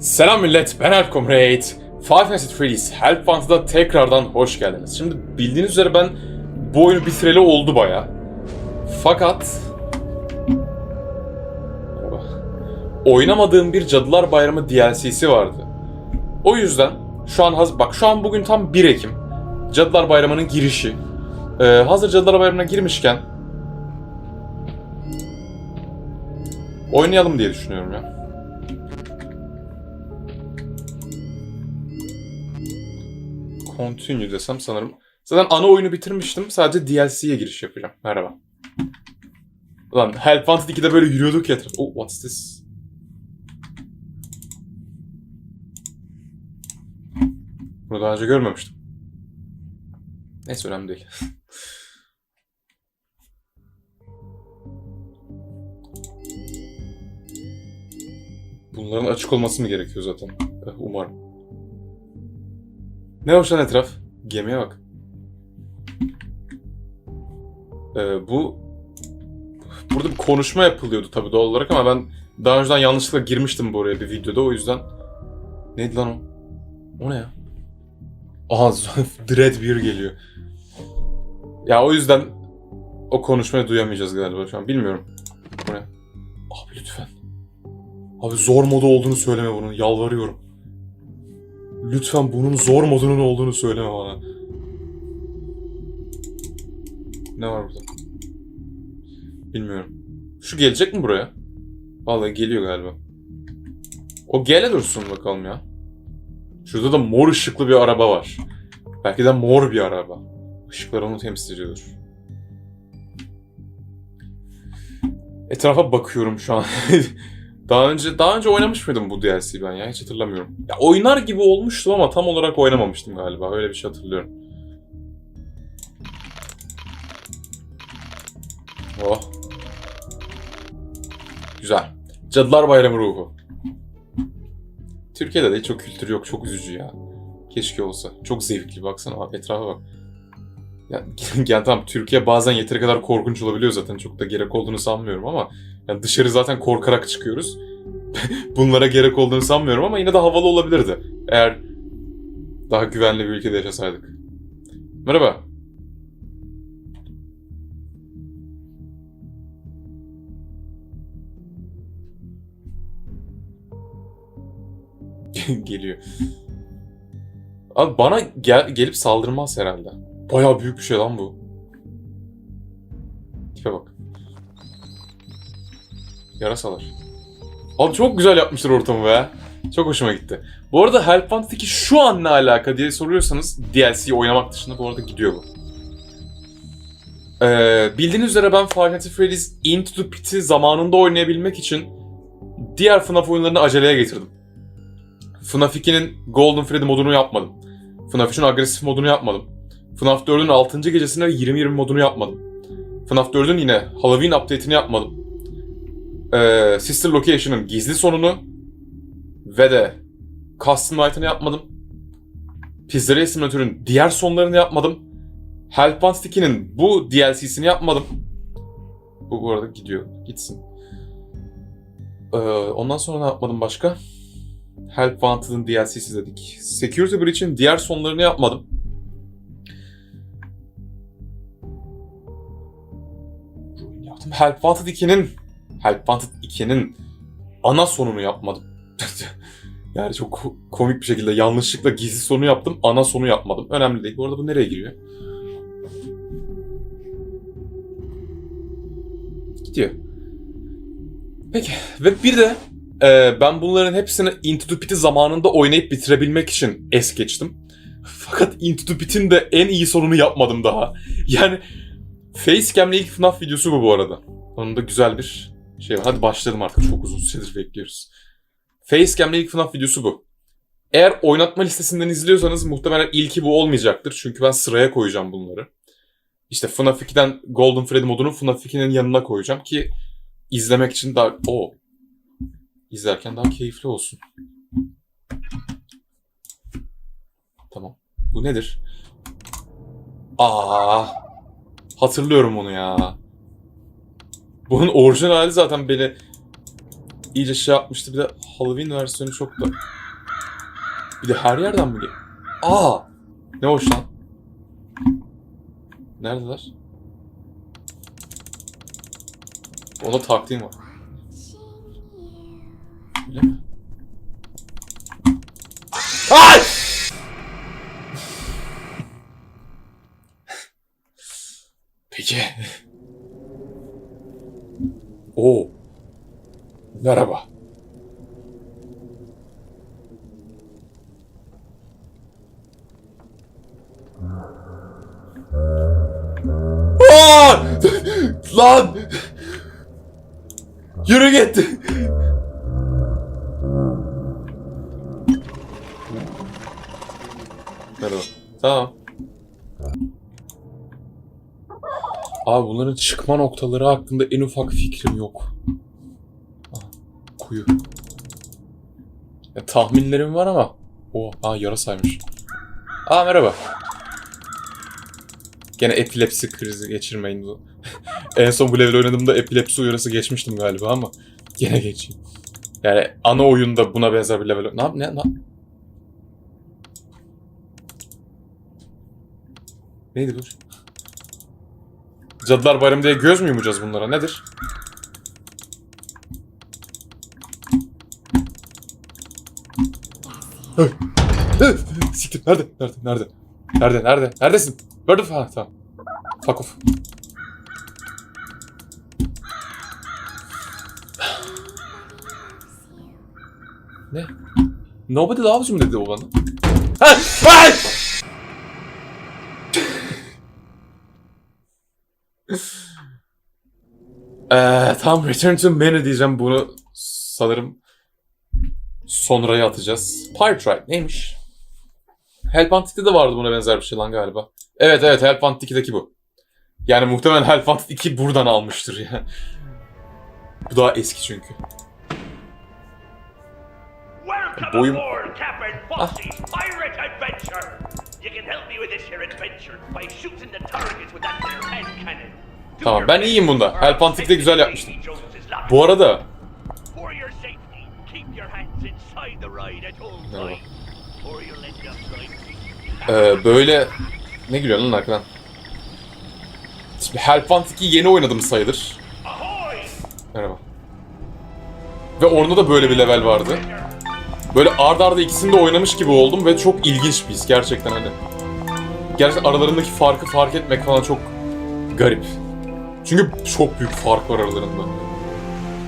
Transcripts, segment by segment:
Selam millet, ben Alp Comrade. Five Nights at Freddy's Help Wanted tekrardan hoş geldiniz. Şimdi bildiğiniz üzere ben bu oyunu bitireli oldu baya. Fakat... Oynamadığım bir Cadılar Bayramı DLC'si vardı. O yüzden şu an hazır... Bak şu an bugün tam 1 Ekim. Cadılar Bayramı'nın girişi. Ee, hazır Cadılar Bayramı'na girmişken... Oynayalım diye düşünüyorum ya. Continue desem sanırım. Zaten ana oyunu bitirmiştim. Sadece DLC'ye giriş yapacağım. Merhaba. Ulan Help Wanted 2'de böyle yürüyorduk ya. Oh what's this? Bunu daha önce görmemiştim. Neyse önemli değil. Bunların açık olması mı gerekiyor zaten? Eh, Umarım. Ne hoş lan etraf? Gemiye bak. Ee, bu... Burada bir konuşma yapılıyordu tabii doğal olarak ama ben daha önceden yanlışlıkla girmiştim buraya bir videoda o yüzden... Neydi lan o? O ne ya? Aha Dreadbeard geliyor. Ya o yüzden o konuşmayı duyamayacağız galiba şu an. Bilmiyorum. Bu ne? Abi lütfen. Abi zor modu olduğunu söyleme bunun. Yalvarıyorum. Lütfen bunun zor modunun olduğunu söyleme bana. Ne var burada? Bilmiyorum. Şu gelecek mi buraya? Vallahi geliyor galiba. O gele dursun bakalım ya. Şurada da mor ışıklı bir araba var. Belki de mor bir araba. Işıklar onu temsil ediyordur. Etrafa bakıyorum şu an. daha önce daha önce oynamış mıydım bu DLC'yi ben ya? Hiç hatırlamıyorum. Ya oynar gibi olmuştum ama tam olarak oynamamıştım galiba. Öyle bir şey hatırlıyorum. Oh. Güzel. Cadılar Bayramı ruhu. Türkiye'de de o kültür yok. Çok üzücü ya. Keşke olsa. Çok zevkli. Baksana abi etrafa bak. Ya, yani tamam Türkiye bazen yeteri kadar korkunç olabiliyor zaten. Çok da gerek olduğunu sanmıyorum ama yani dışarı zaten korkarak çıkıyoruz. Bunlara gerek olduğunu sanmıyorum ama yine de havalı olabilirdi. Eğer daha güvenli bir ülkede yaşasaydık. Merhaba. Geliyor. Abi bana gel gelip saldırmaz herhalde. Bayağı büyük bir şey lan bu. Tipe bak. Yarasalar. Abi çok güzel yapmışlar ortamı be. Çok hoşuma gitti. Bu arada Help Wanted 2 şu an ne alaka diye soruyorsanız DLC'yi oynamak dışında bu arada gidiyor bu. Ee, bildiğiniz üzere ben Five Nights at Freddy's Into the Pit'i zamanında oynayabilmek için diğer FNAF oyunlarını aceleye getirdim. FNAF 2'nin Golden Freddy modunu yapmadım. FNAF 3'ün agresif modunu yapmadım. FNAF 4'ün 6. gecesinde 20-20 modunu yapmadım. FNAF 4'ün yine Halloween update'ini yapmadım. Ee, Sister Location'ın gizli sonunu ve de Custom Night'ını yapmadım. Pizzeria Simulator'ın diğer sonlarını yapmadım. Help Wanted 2'nin bu DLC'sini yapmadım. Bu, bu arada gidiyor. Gitsin. Ee, ondan sonra ne yapmadım başka? Help Wanted'ın DLC'si dedik. Security Breach'in diğer sonlarını yapmadım. Help Wanted 2'nin Help Wanted 2'nin ana sonunu yapmadım. yani çok ko- komik bir şekilde yanlışlıkla gizli sonu yaptım, ana sonu yapmadım. Önemli değil. Bu arada bu nereye giriyor? Gidiyor. Peki. Ve bir de ee, ben bunların hepsini Into the Pit'i zamanında oynayıp bitirebilmek için es geçtim. Fakat Into the Pit'in de en iyi sonunu yapmadım daha. Yani Facecam'le ilk FNAF videosu bu bu arada. Onun da güzel bir şey var. Hadi başlayalım artık. Çok uzun süredir bekliyoruz. Facecam'le ilk FNAF videosu bu. Eğer oynatma listesinden izliyorsanız muhtemelen ilki bu olmayacaktır. Çünkü ben sıraya koyacağım bunları. İşte FNAF 2'den Golden Freddy modunu FNAF 2'nin yanına koyacağım ki izlemek için daha... Oo, izlerken daha keyifli olsun. Tamam. Bu nedir? Aa, hatırlıyorum onu ya. Bunun orijinal zaten beni iyice şey yapmıştı. Bir de Halloween versiyonu çok da... Bir de her yerden mi geliyor? Aa! Ne hoş lan. Neredeler? Ona taktiğim var. Öyle mi? Ay! Peki. Oo. Merhaba. Aa! Lan! Yürü git. Abi bunların çıkma noktaları hakkında en ufak fikrim yok. Ah, kuyu. Ya, tahminlerim var ama. O, aa yarasaymış. Aa merhaba. Gene epilepsi krizi geçirmeyin. bu. en son bu level oynadığımda epilepsi uyarısı geçmiştim galiba ama gene geçeyim. Yani ana oyunda buna benzer bir level... Ne ne, ne? Neydi bu? Cadılar Bayramı diye göz mü yumacağız bunlara? Nedir? Siktir. Nerede? Nerede? Nerede? Nerede? Nerede? Neredesin? Gördüm. Ha tamam. Fuck off. Ne? Nobody loves you dedi o bana? Hey! Hey! Ee, tam Return to Menu diyeceğim bunu sanırım sonraya atacağız. Pirate Ride neymiş? Hellpantik'te de vardı buna benzer bir şey lan galiba. Evet evet Hellpantik 2'deki bu. Yani muhtemelen Hellpantik 2 buradan almıştır ya. Bu daha eski çünkü. Boyum- aboard, Captain Fosse's Pirate Adventure! You can help me with this here adventure by shooting the targets with that there hand cannon. Tamam, ben iyiyim bunda. or Hellpantik'te güzel yapmıştım. Bu arada Ee, böyle... Ne gülüyorsun lan arkadan? Şimdi Hellpantik 2 yeni oynadım sayılır. Merhaba. Ve orada da böyle bir level vardı. Böyle ard arda ikisini de oynamış gibi oldum ve çok ilginç bir his gerçekten hani. Gerçekten aralarındaki farkı fark etmek falan çok garip. Çünkü çok büyük fark var aralarında.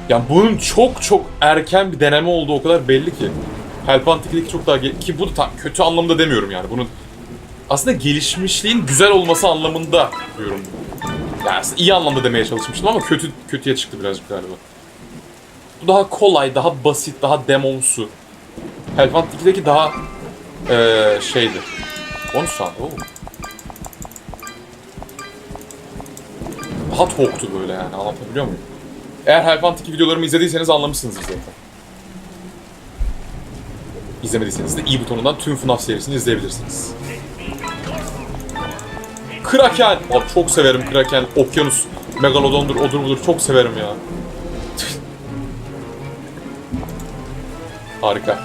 Yani bunun çok çok erken bir deneme olduğu o kadar belli ki. Hellpantik'teki çok daha ki bu da kötü anlamda demiyorum yani. Bunun aslında gelişmişliğin güzel olması anlamında diyorum. Yani iyi anlamda demeye çalışmıştım ama kötü kötüye çıktı birazcık galiba. Bu daha kolay, daha basit, daha demomsu. Hellfant 2'deki daha eee şeydi. 13 saat, oo. Daha toktu böyle yani, anlatabiliyor muyum? Eğer Hellfant 2 videolarımı izlediyseniz anlamışsınızdır zaten. İzlemediyseniz de i butonundan tüm FNAF serisini izleyebilirsiniz. Kraken! Abi çok severim Kraken. Okyanus, Megalodon'dur, odur budur. Çok severim ya. Harika.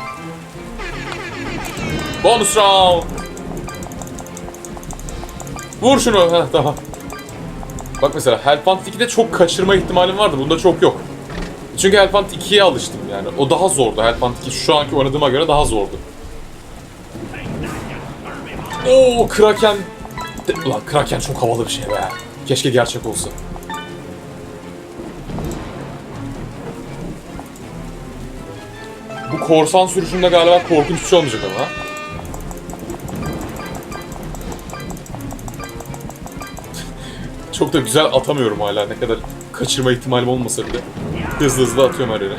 Bonus round! Vur şunu. Heh, tamam. Bak mesela Hellpant 2'de çok kaçırma ihtimalim vardı. Bunda çok yok. Çünkü Hellpant 2'ye alıştım yani. O daha zordu. Hellpant 2 şu anki oynadığıma göre daha zordu. Oo Kraken. Ulan Kraken çok havalı bir şey be. Keşke gerçek olsa. Bu korsan sürüşünde galiba korkunç bir şey olmayacak ama. Çok da güzel atamıyorum hala ne kadar kaçırma ihtimalim olmasa bile. Hızlı hızlı atıyorum her yere.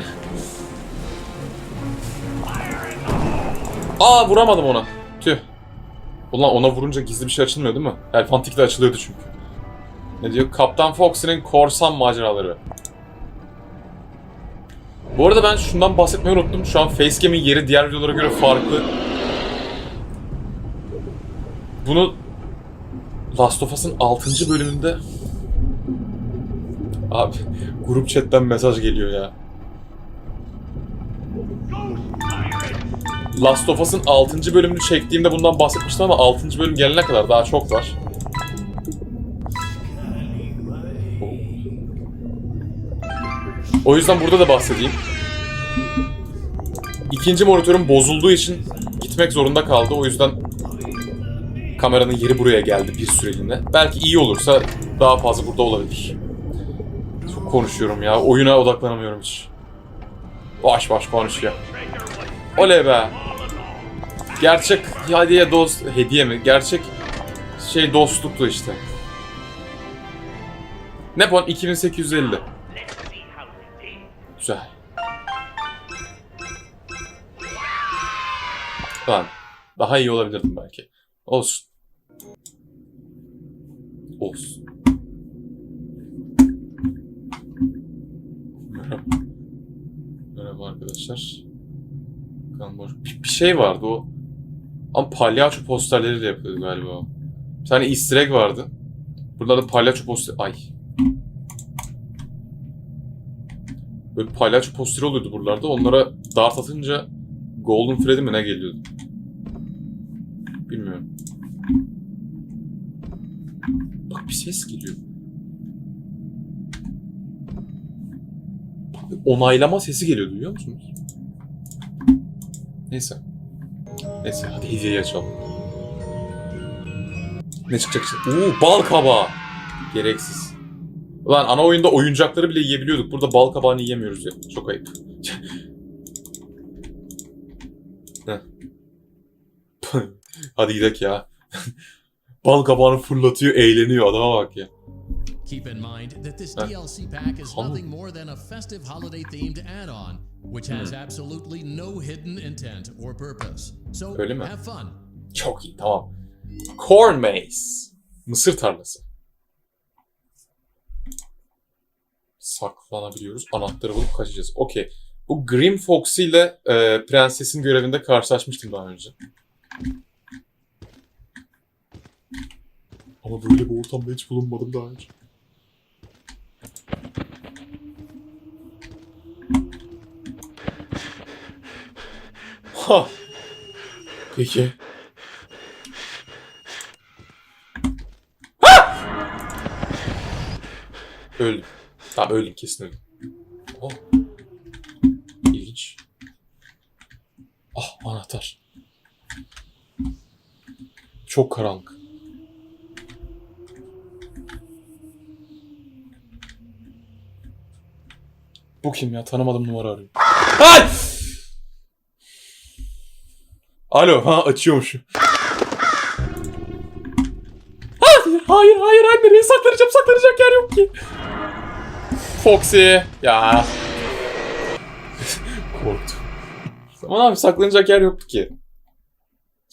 Aa vuramadım ona. Tüh. Ulan ona vurunca gizli bir şey açılmıyor değil mi? Elfantik'te açılıyordu çünkü. Ne diyor? Kaptan Foxy'nin korsan maceraları. Bu arada ben şundan bahsetmeyi unuttum. Şu an Facecam'in yeri diğer videolara göre farklı. Bunu Last of Us'ın 6. bölümünde Abi grup chatten mesaj geliyor ya. Last of Us'ın 6. bölümünü çektiğimde bundan bahsetmiştim ama 6. bölüm gelene kadar daha çok var. O yüzden burada da bahsedeyim. İkinci monitörüm bozulduğu için gitmek zorunda kaldı. O yüzden kameranın yeri buraya geldi bir süreliğine. Belki iyi olursa daha fazla burada olabilir. Çok konuşuyorum ya. Oyuna odaklanamıyorum hiç. Baş baş konuşuyor. Oley be. Gerçek hediye dost hediye mi? Gerçek şey dostluktu işte. Ne puan? 2850. Let's see how they did. Güzel. Lan daha iyi olabilirdim belki. Olsun. Olsun. Merhaba. Merhaba arkadaşlar. Boş. Bir, bir şey vardı o. Ama palyaço posterleriyle yapıyordu galiba. Bir tane easter egg vardı. Burada da palyaço poster... Ay. Böyle palyaço posteri oluyordu buralarda. Onlara dart atınca Golden Freddy mi ne geliyordu? Bilmiyorum. Bir ses geliyor. Onaylama sesi geliyor duyuyor musunuz? Neyse. Neyse hadi hediyeyi açalım. Ne çıkacak işte? Uuu bal kabağı. Gereksiz. Ulan ana oyunda oyuncakları bile yiyebiliyorduk. Burada bal kabağını yiyemiyoruz ya. Çok ayıp. Hadi gidelim ya. bal kabağını fırlatıyor, eğleniyor. Adama bak ya. Keep in mind that this DLC pack is nothing more than a festive holiday themed add on, which has absolutely no hidden intent or purpose. So Öyle mi? have fun. Çok iyi, tamam. Corn maze. Mısır tarlası. Saklanabiliyoruz. Anahtarı bulup kaçacağız. Okey. Bu Grim Fox ile e, prensesin görevinde karşılaşmıştım daha önce. Ama böyle bir ortamda hiç bulunmadım daha önce. Ha. Peki. Öldüm. Tamam öldüm kesin öldüm. Oh. İlginç. Ah anahtar. Çok karanlık. Bu kim ya? Tanımadığım numara arıyor. Ay! Alo, ha açıyormuş. Hayır, hayır, hayır, hayır. Nereye saklanacağım? Saklanacak yer yok ki. Foxy. Ya. Korktum. Aman abi saklanacak yer yoktu ki.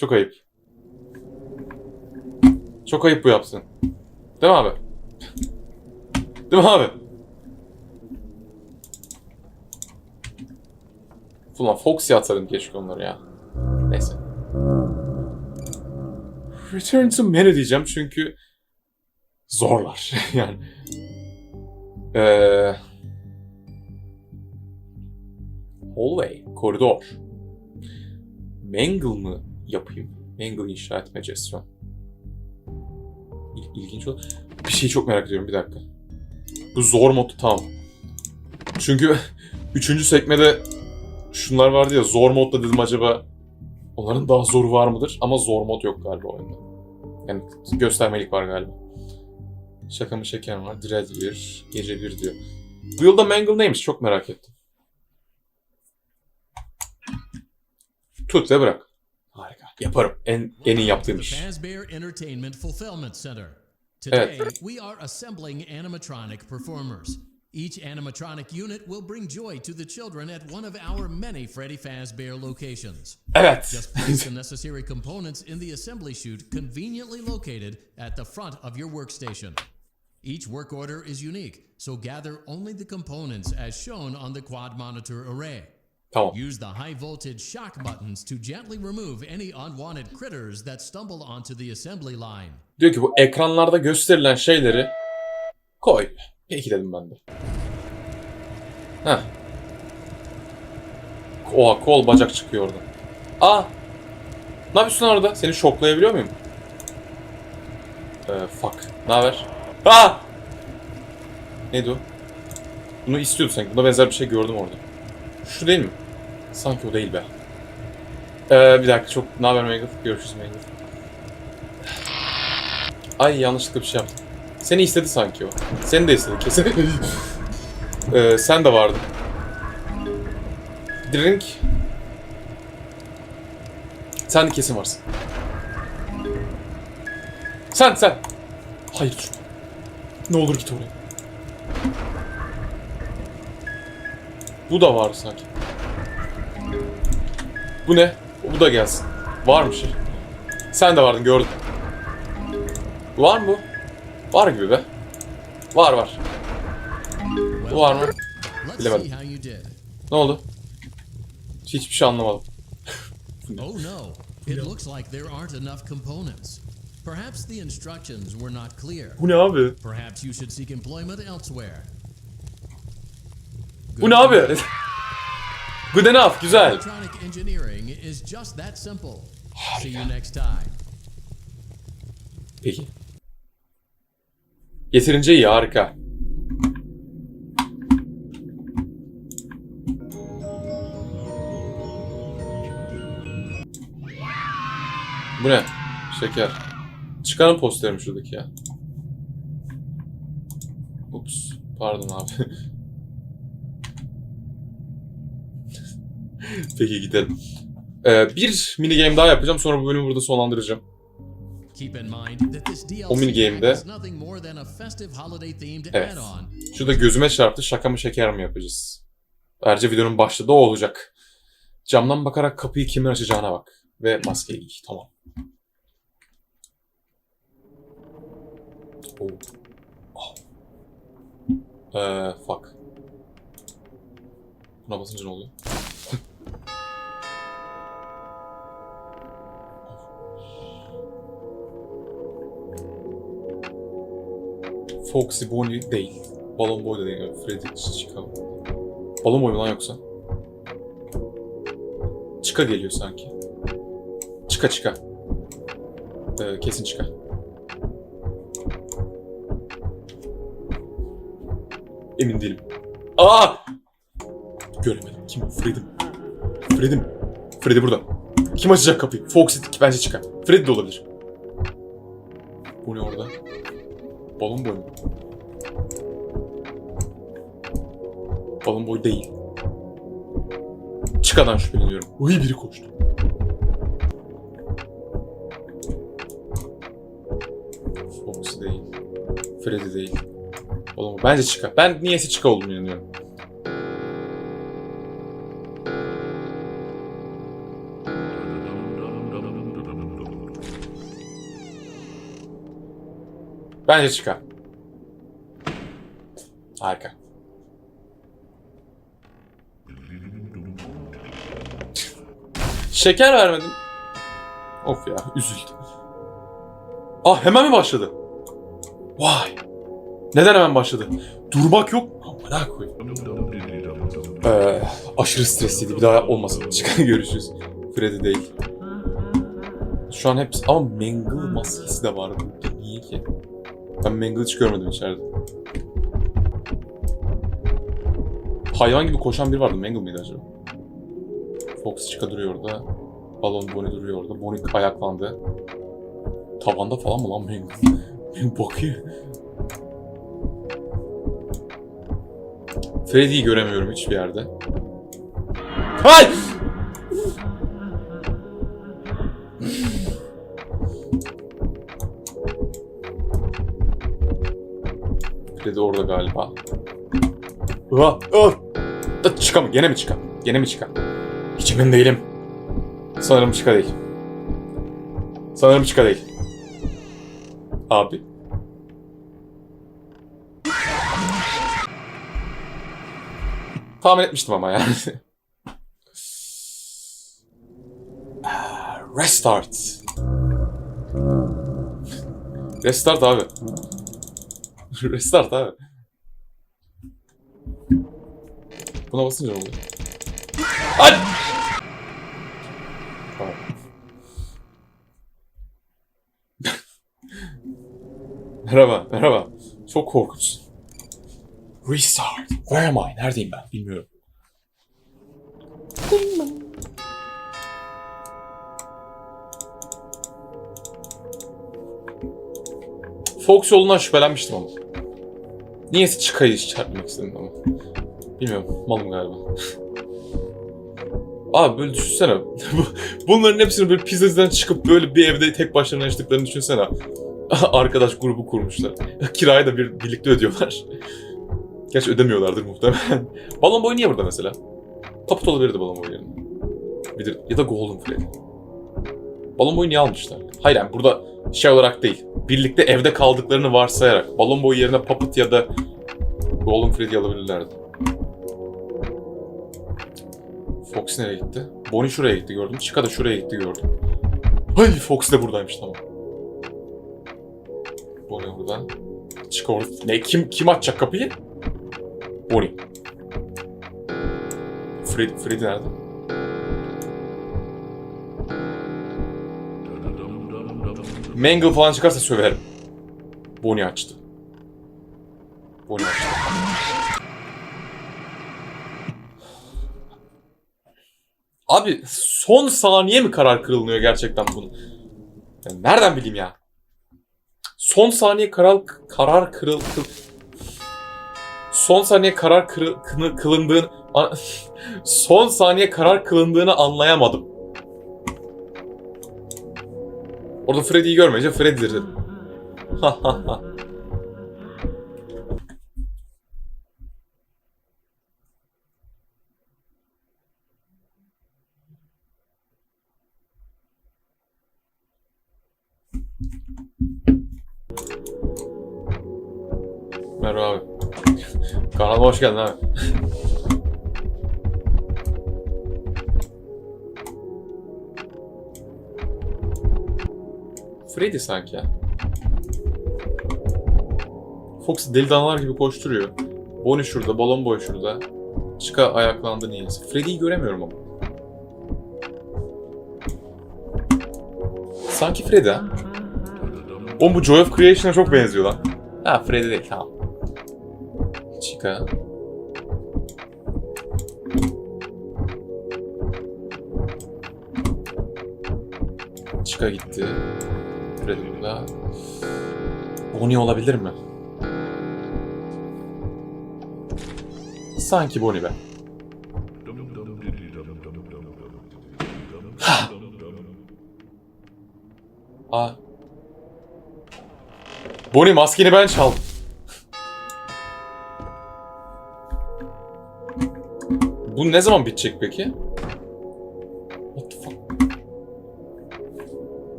Çok ayıp. Çok ayıp bu yaptın. Değil mi abi? Değil mi abi? Ulan Foxy atarım keşke onları ya. Neyse. Return to menu diyeceğim çünkü zorlar yani. Ee, hallway, koridor. Mangle mı yapayım? Mangle inşa etme jeston. İl- İlginç olur. Bir şeyi çok merak ediyorum bir dakika. Bu zor modu tamam. Çünkü üçüncü sekmede şunlar vardı ya zor modda dedim acaba onların daha zoru var mıdır? Ama zor mod yok galiba oyunda. Yani göstermelik var galiba. Şaka mı şeker var. Dread 1, Gece 1 diyor. Bu yılda Mangle neymiş çok merak ettim. Tut ve bırak. Harika. Yaparım. En, en iyi yaptığım iş. Evet. We are assembling animatronic performers. Each animatronic unit will bring joy to the children at one of our many Freddy Fazbear locations. Just place the necessary components in the assembly chute conveniently located at the front of your workstation. Each work order is unique, so gather only the components as shown on the quad monitor array. tamam. Use the high voltage shock buttons to gently remove any unwanted critters that stumble onto the assembly line. Diyor ki bu ekranlarda gösterilen şeyleri koy. Peki dedim ben de. Heh. Oha kol bacak çıkıyor oradan. Aa! Ne yapıyorsun orada? Seni şoklayabiliyor muyum? Ee, fuck. Ne haber? Aa! Neydi o? Bunu istiyordu sanki. Buna benzer bir şey gördüm orada. Şu değil mi? Sanki o değil be. Ee, bir dakika çok... Ne haber Megan? Görüşürüz Megan. Ay yanlışlıkla bir şey yaptım. Seni istedi sanki o. Seni de istedi kesin. ee, sen de vardın. Drink. Sen de kesin varsın. Sen sen. Hayır. Ne olur git oraya. Bu da var sanki. Bu ne? Bu da gelsin. Var mı şey? Sen de vardın gördüm. Var mı? Var gibi be. Var var. Bu var mı? Bilemedim. Ne oldu? Hiçbir şey anlamadım. Oh no, it looks like there aren't enough components. Perhaps the instructions were not clear. Bu ne abi? Perhaps you should seek employment elsewhere. Bu ne abi? Good enough, güzel. Electronic engineering is just that simple. See you next time. Peki. Yeterince iyi, harika. Bu ne? Şeker. Çıkarın posterim şuradaki ya. Ups. Pardon abi. Peki gidelim. Ee, bir mini game daha yapacağım sonra bu bölümü burada sonlandıracağım. Keep in mind that this DLC O minigame'de- pack is nothing more than a festive holiday themed Evet. Şurada gözüme çarptı şaka mı şeker mi yapacağız? Ayrıca videonun başlığı da o olacak. Camdan bakarak kapıyı kimin açacağına bak. Ve maskeyi giy. Tamam. Oh. Oh. Ee, fuck. Buna basınca ne oluyor? Foxy Bonnie değil. Balon Boy da değil. Freddy Chica. Balon Boy mu lan yoksa? Chica geliyor sanki. Chica Chica. Ee, kesin Chica. Emin değilim. Aa! Göremedim. Kim o? Freddy mi? Freddy burada. Kim açacak kapıyı? Foxy bence Chica. Freddy de olabilir. Bu ne orada? Balon boy mu? Balon boy değil. Çıkadan şüpheleniyorum. Uy biri koştu. Fox değil. Freddy değil. Boy. Bence çıka. Ben niyeyse çıka olduğunu inanıyorum. Bence çıkar. Harika. Şeker vermedim. Of ya üzüldüm. Ah hemen mi başladı? Vay. Neden hemen başladı? Durmak yok. Amına koyayım. Ee, aşırı stresliydi. Bir daha olmasın. Çıkan görüşürüz. Freddy değil. Şu an hepsi... Ama Mangle maskesi de var burada. Niye ki? Ben Mangle hiç görmedim içeride. Hayvan gibi koşan biri vardı. Mangle mıydı acaba? Fox Chica duruyor orada. Balon Bonnie duruyor orada. Bonnie ayaklandı. Tavanda falan mı lan Mangle? Benim bakıyor. Freddy'yi göremiyorum hiçbir yerde. Hay! Freddy orada galiba. Ah, ah. Da çıka mı? Gene mi çıka? Gene mi çıka? Emin değilim. Sanırım çıka değil. Sanırım çıka değil. Abi. Tahmin etmiştim ama yani. Restart. Restart abi. Restart abi. Buna basınca ne oluyor? Ay! Tamam. Merhaba, merhaba. Çok korkunç. Restart. Where am I? Neredeyim ben? Bilmiyorum. Fox yolundan şüphelenmiştim ama. Niyeyse çıkayı çarpmak istedim ama. Bilmiyorum. Malım galiba. Abi böyle düşünsene. Bunların hepsini böyle pizzacıdan çıkıp böyle bir evde tek başlarına yaşadıklarını düşünsene. Arkadaş grubu kurmuşlar. Kirayı da bir, birlikte ödüyorlar. Gerçi ödemiyorlardır muhtemelen. balon boyu niye burada mesela? Taput olabilirdi balon boyu yerine. Bir ya da Golden Freddy. Balon boyu niye almışlar? Hayır yani burada şey olarak değil. Birlikte evde kaldıklarını varsayarak balon boyu yerine Puppet ya da Golden Freddy alabilirlerdi. Fox nereye gitti? Bonnie şuraya gitti gördüm. Chica da şuraya gitti gördüm. Hay Fox de buradaymış tamam. Bonnie buradan. Orada. Ne kim kim açacak kapıyı? Bonnie. Fred, Freddy nerede? Mangle falan çıkarsa söverim. Bonnie açtı. Bonnie açtı. Abi son saniye mi karar kırılmıyor gerçekten bunun? Ya nereden bileyim ya? Son saniye karar karar kırıl kıl- son saniye karar kırı, kını- kılındığını a- son saniye karar kılındığını anlayamadım. Orada Freddy'yi görmeyince Freddy'dir dedim. Hoş geldin abi. Freddy sanki. Fox deli danalar gibi koşturuyor. Bonnie şurada, balon boy şurada. Chica ayaklandı niyeyse. Freddy'yi göremiyorum ama. Sanki Freddy ha. Oğlum bu Joy of Creation'a çok benziyor lan. Ha Freddy değil tamam. Chica. Chica gitti. Freddy burada. Bonnie olabilir mi? Sanki Bonnie be. Aa. Bonnie maskeni ben çaldım. Bu ne zaman bitecek peki?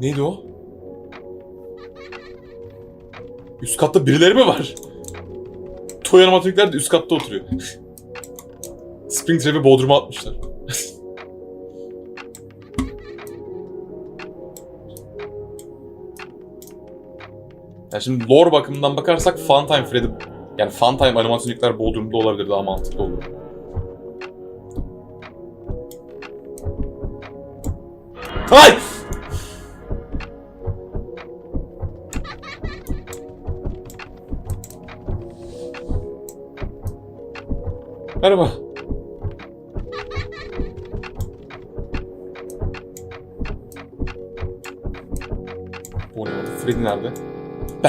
Neydi o? Üst katta birileri mi var? Toy animatronikler de üst katta oturuyor. Springtrap'i Bodrum'a atmışlar. yani şimdi lore bakımından bakarsak Funtime Freddy yani Funtime animatronikler Bodrum'da olabilir daha mantıklı olur. Ay!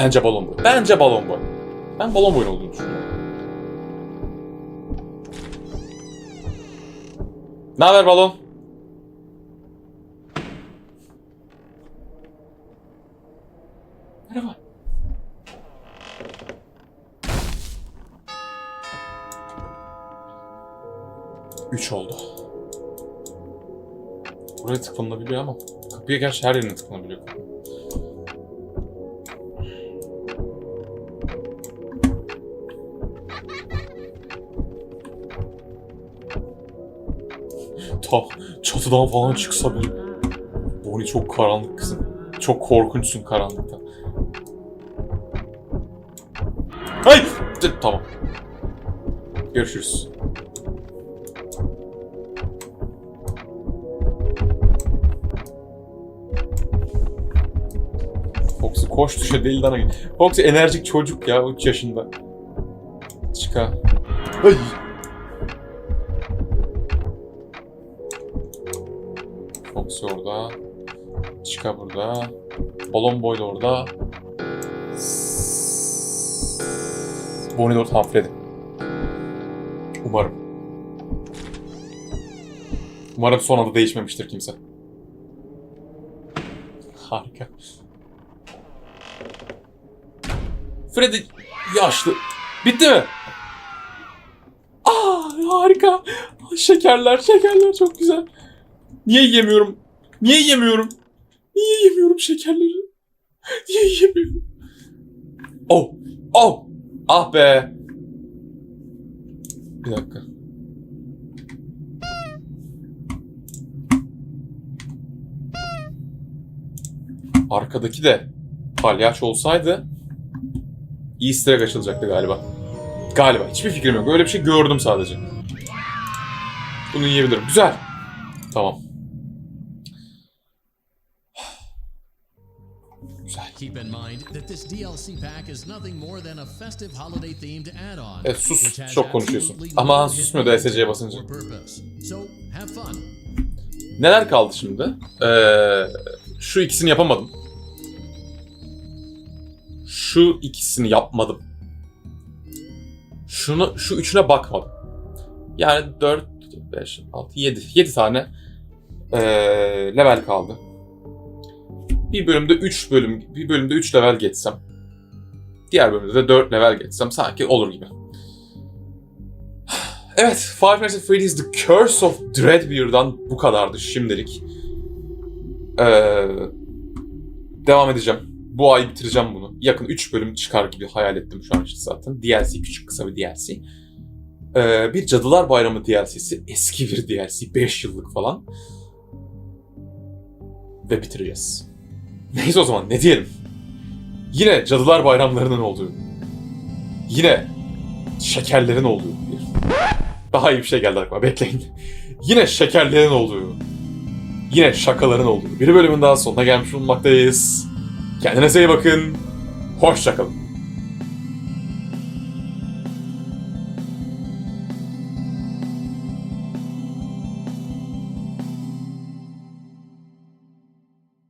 Bence balon boy. Bence balon boy. Ben balon boyun olduğunu düşünüyorum. Ne haber balon? Merhaba. Üç oldu. Buraya tıklanabiliyor ama kapıya gerçi her yerine tıklanabiliyor. ta çatıdan falan çıksa ben. Bonnie çok karanlık kızım. Çok korkunçsun karanlıkta. Hayır! Tamam. Görüşürüz. Fox'u koş düşe deli dana. Fox enerjik çocuk ya 3 yaşında. Çıka. Ay. Foxy orada. Çıka burada. Balon Boy da orada. Tamam Freddy. Umarım. Umarım son anda değişmemiştir kimse. Harika. Freddy yaşlı. Bitti mi? Aa harika. Şekerler, şekerler çok güzel. Niye yiyemiyorum? Niye yiyemiyorum? Niye yiyemiyorum şekerleri? Niye yiyemiyorum? Oh, oh, ah be. Bir dakika. Arkadaki de palyaço olsaydı Easter egg açılacaktı galiba. Galiba. Hiçbir fikrim yok. Öyle bir şey gördüm sadece. Bunu yiyebilirim. Güzel. Tamam. Güzel. Keep in mind that this DLC pack is nothing more than a festive holiday themed add-on. Evet, sus. Çok konuşuyorsun. absolutely Ama no susmuyor hidden da SC'ye or basınca. Neler kaldı şimdi? Ee, şu ikisini yapamadım. Şu ikisini yapmadım. Şunu, şu üçüne bakmadım. Yani 4, 5, 6, 7. 7 tane ee, level kaldı. Bir bölümde 3 bölüm, bir bölümde 3 level geçsem. Diğer bölümde de 4 level geçsem sanki olur gibi. Evet, Five Nights at Freddy's The Curse of Dreadbeard'dan bu kadardı şimdilik. Ee, devam edeceğim. Bu ay bitireceğim bunu. Yakın 3 bölüm çıkar gibi hayal ettim şu an işte zaten. DLC, küçük kısa bir DLC. Ee, bir Cadılar Bayramı DLC'si. Eski bir DLC, 5 yıllık falan. Ve bitireceğiz. Neyse o zaman ne diyelim. Yine Cadılar Bayramlarının olduğu. Yine şekerlerin olduğu bir daha iyi bir şey geldi aklıma bekleyin. Yine şekerlerin olduğu, yine şakaların olduğu bir bölümün daha sonuna gelmiş bulunmaktayız. Kendinize iyi bakın, hoşçakalın.